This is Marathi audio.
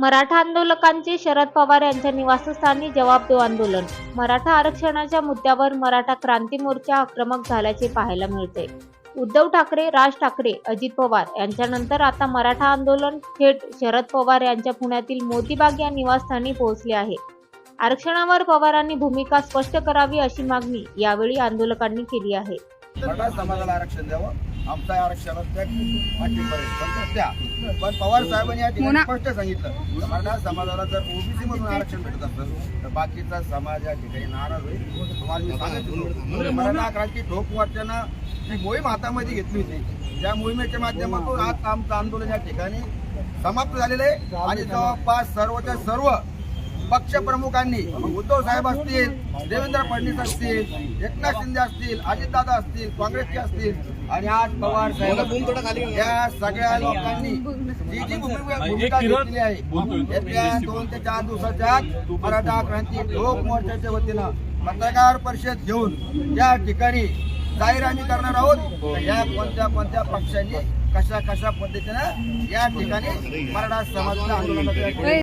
मराठा आंदोलकांचे शरद पवार यांच्या निवासस्थानी जवाब देऊ आंदोलन. मराठा आरक्षणाच्या मुद्द्यावर मराठा क्रांती मोर्चा आक्रमक झाल्याचे पाहायला मिळते. उद्धव ठाकरे राज ठाकरे अजित पवार यांच्यानंतर आता मराठा आंदोलन थेट शरद पवार यांच्या पुण्यातील मोतीबाग या निवासस्थानी पोहोचले आहे. आरक्षणावर पवारांनी भूमिका स्पष्ट करावी अशी मागणी यावेळी आंदोलकांनी केली आहे. मराठा समाजाला आरक्षण द्यावं आमचा आरक्षणात त्या पाठीपर्यंत पण पवार साहेबांनी या ठिकाणी स्पष्ट सांगितलं. मराठा समाजाला जर ओबीसी मधून आरक्षण भेटत असेल तर बाकीचा समाज या ठिकाणी नाराज होईल. मराठा क्रांती ठोक मोर्चानं जी मोहीम हातामध्ये घेतली होती. त्या मोहिमेच्या माध्यमातून आज आमचं आंदोलन या ठिकाणी समाप्त झालेलं आहे. आणि जवळपास सर्वच्या सर्व पक्ष प्रमुखांनी उद्धव साहेब असतील देवेंद्र फडणवीस असतील एकनाथ शिंदे असतील अजितदादा असतील काँग्रेसचे असतील आणि आज पवार साहेब या सगळ्या लोकांनी जी जी भूमिका घेतलेली आहे येत्या दोन ते चार दिवसाच्या आत मराठा क्रांती लोक मोर्चाच्या वतीनं पत्रकार परिषद घेऊन या ठिकाणी जाहीर आम्ही करणार आहोत. या कोणत्या कोणत्या पक्षांनी कशा कशा पद्धतीनं या ठिकाणी मराठा समाजाला आंदोलन